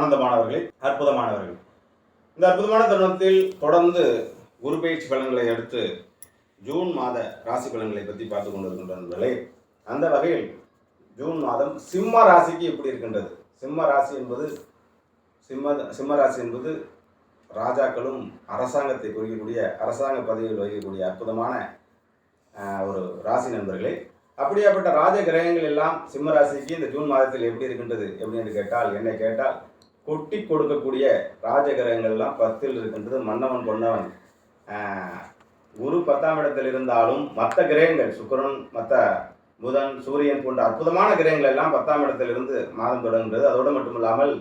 ஆனந்தமானவர்களே அற்புதமானவர்கள். இந்த அற்புதமான தருணத்தில் தொடர்ந்து குரு பயிற்சி பலன்களை அடுத்து ஜூன் மாத ராசி பலன்களை பற்றி பார்த்து கொண்டிருக்கின்ற நண்பர்களே அந்த வகையில் ஜூன் மாதம் சிம்ம ராசிக்கு எப்படி இருக்கின்றது? சிம்ம ராசி என்பது சிம்ம சிம்ம ராசி என்பது ராஜாக்களும் அரசாங்கத்தை குறிக்கக்கூடிய அரசாங்க பதவியில் வகிக்கக்கூடிய அற்புதமான ஒரு ராசி நண்பர்களே. அப்படியாப்பட்ட ராஜ கிரகங்கள் எல்லாம் சிம்ம ராசிக்கு இந்த ஜூன் மாதத்தில் எப்படி இருக்கின்றது? எப்படி என்று கேட்டால் என்னை கேட்டால் கொட்டி கொடுக்கக்கூடிய ராஜ கிரகங்கள் எல்லாம் பத்தில் இருக்கின்றது. மன்னவன் பொன்னவன் குரு பத்தாம் இடத்தில் இருந்தாலும் மற்ற கிரகங்கள் சுக்கரன் மற்ற புதன் சூரியன் போன்ற அற்புதமான கிரகங்கள் எல்லாம் பத்தாம் இடத்திலிருந்து மாதம் தொடங்குகிறது. அதோடு மட்டுமில்லாமல்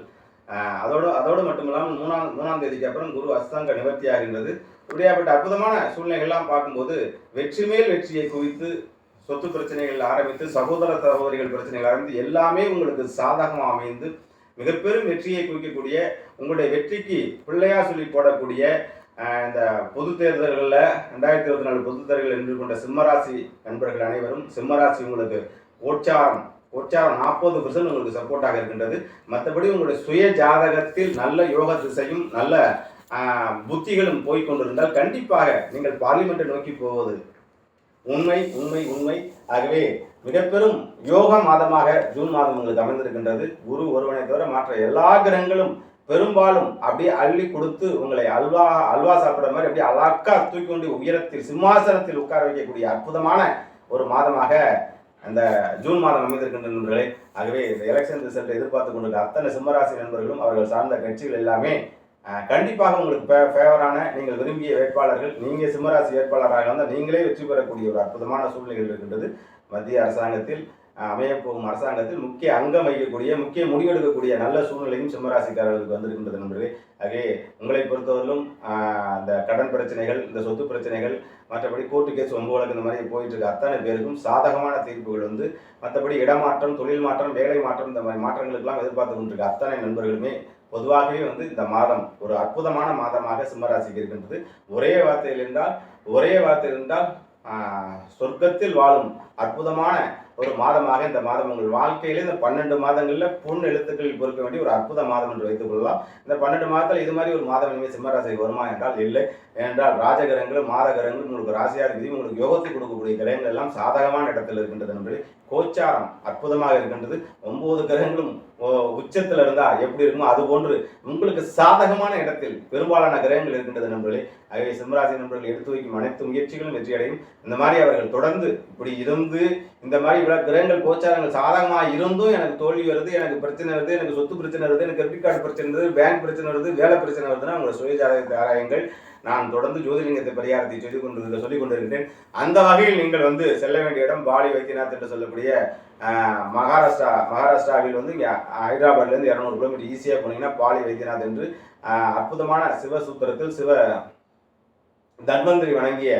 அதோடு அதோடு மட்டுமில்லாமல் மூணாம் மூணாம் தேதிக்கு அப்புறம் குரு அஸ்தங்க நிவர்த்தி ஆகின்றது. இப்படியாப்பட்ட அற்புதமான சூழ்நிலைகள்லாம் பார்க்கும்போது வெற்றி மேல் வெற்றியை குவித்து சொத்து பிரச்சனைகள் ஆரம்பித்து சகோதர சகோதரிகள் பிரச்சனைகள் ஆரம்பித்து எல்லாமே உங்களுக்கு சாதகமாக அமைந்து மிக பெரும் வெற்றியை குவிக்கக்கூடிய உங்களுடைய வெற்றிக்கு பிள்ளையா சொல்லி போடக்கூடிய இந்த பொது தேர்தல்களில் ரெண்டாயிரத்தி இருபத்தி நாலு பொது தேர்தல்கள் என்று கொண்ட சிம்மராசி நண்பர்கள் அனைவரும் சிம்மராசி உங்களுக்கு கோச்சாரம் கோச்சாரம் நாற்பது பர்சன்ட் உங்களுக்கு சப்போர்ட்டாக இருக்கின்றது. மற்றபடி உங்களுடைய சுய ஜாதகத்தில் நல்ல யோக திசையும் நல்ல புத்திகளும் போய்கொண்டிருந்தால் கண்டிப்பாக நீங்கள் பார்லிமெண்ட்டை நோக்கி போவது உண்மை உண்மை உண்மை. ஆகவே மிக பெரும் யோக மாதமாக ஜூன் மாதம் உங்களுக்கு அமைந்திருக்கின்றது. குரு ஒருவனை தவிர மற்ற எல்லா கிரகங்களும் பெரும்பாலும் அப்படியே அள்ளி கொடுத்து உங்களை அல்வா அல்வா சாப்பிட்ற மாதிரி அப்படியே அழக்கா தூக்கி கொண்டு உயரத்தில் சிம்மாசனத்தில் உட்கார வைக்கக்கூடிய அற்புதமான ஒரு மாதமாக அந்த ஜூன் மாதம் அமைந்திருக்கின்ற நண்பர்களே. ஆகவே இந்த எலெக்ஷன் ரிசல்ட்டை எதிர்பார்த்து கொண்டிருக்க அத்தனை சிம்மராசி நண்பர்களும் அவர்கள் சார்ந்த கட்சிகள் எல்லாமே கண்டிப்பாக உங்களுக்கு ஃபேவரான நீங்கள் விரும்பிய வேட்பாளர்கள் நீங்கள் சிம்மராசி வேட்பாளராக இருந்தால் நீங்களே வெற்றி பெறக்கூடிய ஒரு அற்புதமான சூழ்நிலைகள் இருக்கின்றது. மத்திய அரசாங்கத்தில் அமையப்போகும் அரசாங்கத்தில் முக்கிய அங்கம் வகிக்கக்கூடிய முக்கிய முடிவெடுக்கக்கூடிய நல்ல சூழ்நிலையும் சிம்மராசிக்காரர்களுக்கு வந்திருக்கின்றது நண்பர்களே. ஆகவே உங்களை பொறுத்தவரையிலும் இந்த கடன் பிரச்சனைகள் இந்த சொத்து பிரச்சனைகள் மற்றபடி கோர்ட்டு கேஸ் ஒன்பது வழக்கு இந்த மாதிரி போயிட்டு இருக்க அத்தனை பேருக்கும் சாதகமான தீர்ப்புகள் வந்து மற்றபடி இடமாற்றம் தொழில் மாற்றம் வேலை மாற்றம் இந்த மாதிரி மாற்றங்களுக்கெல்லாம் எதிர்பார்த்து கொண்டிருக்க அத்தனை நண்பர்களுமே பொதுவாகவே வந்து இந்த மாதம் ஒரு அற்புதமான மாதமாக சிம்மராசிக்கு இருக்கின்றது. ஒரே வார்த்தையில் என்றால் ஒரே வார்த்தையில் என்றால் சொர்க்கத்தில் வாழும் அற்புதமான ஒரு மாதமாக இந்த மாதம் உங்கள் வாழ்க்கையிலே இந்த பன்னெண்டு மாதங்களில் பொன் எழுத்துக்களில் பொறுக்க வேண்டிய ஒரு அற்புத மாதம் என்று வைத்துக் கொள்ளலாம். இந்த பன்னெண்டு மாதத்தில் இது மாதிரி ஒரு மாதம் இனிமேல் சிம்மராசிக்கு வருமா என்றால் இல்லை. என்றால் ராஜகிரகங்களும் மாதகிரகங்களும் உங்களுக்கு ராசியாக விதி உங்களுக்கு யோகத்தை கொடுக்கக்கூடிய கிரகங்கள் எல்லாம் சாதகமான இடத்தில் இருக்கின்றது என்பது கோச்சாரம் அற்புதமாக இருக்கின்றது. ஒன்பது கிரகங்களும் உச்சத்தில் இருந்தா எப்படி இருக்குமோ அது போன்று உங்களுக்கு சாதகமான இடத்தில் பெரும்பாலான கிரகங்கள் இருக்கின்றது நண்பர்களே. ஆகவே சிம்மராசி நண்பர்கள் எடுத்து வைக்கும் அனைத்து முயற்சிகளும் வெற்றியடையும். இந்த மாதிரி அவர்கள் தொடர்ந்து இப்படி இருந்து இந்த மாதிரி இவ்வளவு கிரகங்கள் கோச்சாரங்கள் சாதகமாக இருந்தும் எனக்கு தோல்வி வருது எனக்கு பிரச்சனை வருது எனக்கு சொத்து பிரச்சனை வருது எனக்கு கிரெடிட் கார்டு பிரச்சனை வருது பேங்க் பிரச்சனை வருது வேலை பிரச்சனை வருதுன்னா உங்களோட சுய ஜாதகத்தை நான் தொடர்ந்து ஜோதிலிங்கத்தை பரிகாரத்தை சொல்லி கொண்டு சொல்லிக் கொண்டிருக்கிறேன் அந்த வகையில் நீங்கள் வந்து செல்ல வேண்டிய இடம் பாலி வைத்தியநாத் என்று சொல்லக்கூடிய ஆஹ், மகாராஷ்டிரா மகாராஷ்டிராவில் வந்து இங்கே ஹைதராபாத்லேருந்து இரநூறு கிலோமீட்டர் ஈஸியாக போனீங்கன்னா பாலி வைத்தியநாத் என்று அற்புதமான சிவசூத்திரத்தில் சிவ தன்வந்திரி வணங்கிய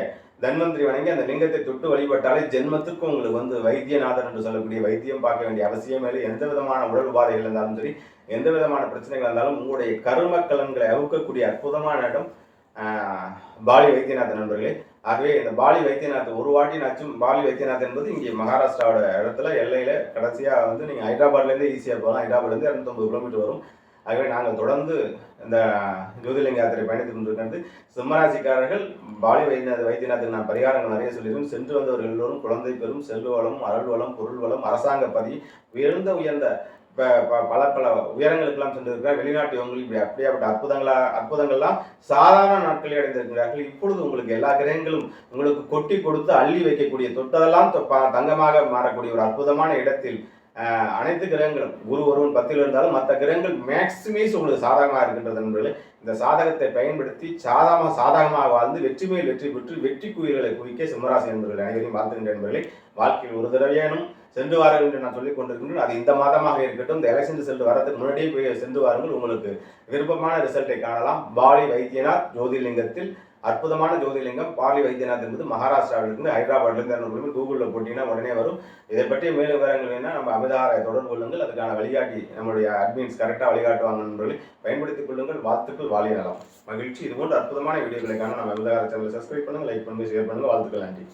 தன்வந்திரி வணங்கி அந்த லிங்கத்தை தொட்டு வழிபட்டாலே ஜென்மத்துக்கும் உங்களுக்கு வந்து வைத்தியநாதன் என்று சொல்லக்கூடிய வைத்தியம் பார்க்க வேண்டிய அவசியம் இல்லை. எந்த விதமான உடல் உபாதைகள் இருந்தாலும் சரி எந்த விதமான பிரச்சனைகள் இருந்தாலும் உங்களுடைய கரும கலன்களை அவுக்கக்கூடிய அற்புதமான இடம் பாலி வைத்தியநாதன் நண்பர்களே. ஆகவே இந்த பாலி வைத்தியநாத் ஒரு வாட்டி நாச்சும் பாலி வைத்தியநாத் என்பது இங்கே மகாராஷ்டிராவோட இடத்துல எல்லையில கடைசியா வந்து நீங்க ஹைதராபாத்லேருந்து ஈஸியாக போகலாம். ஹைதராபாத்லேருந்து இரநூத்தொம்பது கிலோமீட்டர் வரும். ஆகவே நாங்கள் தொடர்ந்து இந்த ஜோதிலிங்க யாத்திரை பயணித்துக் கொண்டிருக்கிறது. சிம்மராசிக்காரர்கள் பாலி வைத்தியநாத வைத்தியநாத்துக்கு நான் பரிகாரங்கள் நிறைய சொல்லியிருக்கேன். சென்று வந்தவர்கள் எல்லோரும் குழந்தை பெறும் செல்வ வளம் அருள் வளம் பொருள் வளம் அரசாங்க பதவி உயர்ந்த உயர்ந்த பல பல உயரங்களுக்கெல்லாம் சென்றிருக்கிறார். வெளிநாட்டு இவங்களுக்கு இப்படி அப்படியாப்பட்ட அற்புதங்களா அற்புதங்கள்லாம் சாதாரண நாட்களில் அடைந்திருக்கிறார்கள். இப்பொழுது உங்களுக்கு எல்லா கிரகங்களும் உங்களுக்கு கொட்டி கொடுத்து அள்ளி வைக்கக்கூடிய தொட்டதெல்லாம் தங்கமாக மாறக்கூடிய ஒரு அற்புதமான இடத்தில் அனைத்து கிரகங்களும் குரு ஒருவன் பத்தில் இருந்தாலும் மற்ற கிரகங்கள் மேக்சிமைஸ் உங்களுக்கு சாதகமாக இருக்கின்றது நண்பர்களே. இந்த சாதகத்தை பயன்படுத்தி சாதகமாக சாதகமாக வாழ்ந்து வெற்றி மேல் வெற்றி பெற்று வெற்றி குயில்களை குவிக்க சிம்மராசி என்பவர்கள் அனைவரையும் வாழ்த்துகின்ற என்பதை வாழ்க்கையில் ஒரு தடவையானும் சென்று வாருங்கள் என்று நான் சொல்லிக் கொண்டிருக்கின்றேன். அது இந்த மாதமாக இருக்கட்டும். இந்த எலெக்ஷன் ரிசல்ட் வரதுக்கு முன்னாடியே போய் சென்று வாருங்கள். உங்களுக்கு விருப்பமான ரிசல்ட்டை காணலாம். பாலி வைத்தியநாத் ஜோதிலிங்கத்தில் அற்புதமான ஜோதிலிங்கம் பாலி வைத்தியநாத் என்பது மகாராஷ்டிராவிலிருந்து ஹைதராபாத்லேருந்து கூகுளில் போட்டிங்கன்னா உடனே வரும். இதை பற்றிய மேலும் விவரங்கள் வேணால் நம்ம அமிதாரை தொடர்பு கொள்ளுங்கள். அதுக்கான வழிகாட்டி நம்முடைய அட்மின்ஸ் கரெக்டாக வழிகாட்டுவாங்க என்பதை பயன்படுத்திக் கொள்ளுங்கள். வாழ்த்துக்கள். வாழி நலம். மகிழ்ச்சி. இது போன்ற அற்புதமான வீடியோக்களை காண நம்ம அமிதார சேனலை சப்ஸ்கிரைப் பண்ணுங்கள் லைக் பண்ணுங்கள் ஷேர் பண்ணுங்கள் வாழ்த்துக்கள். நன்றி.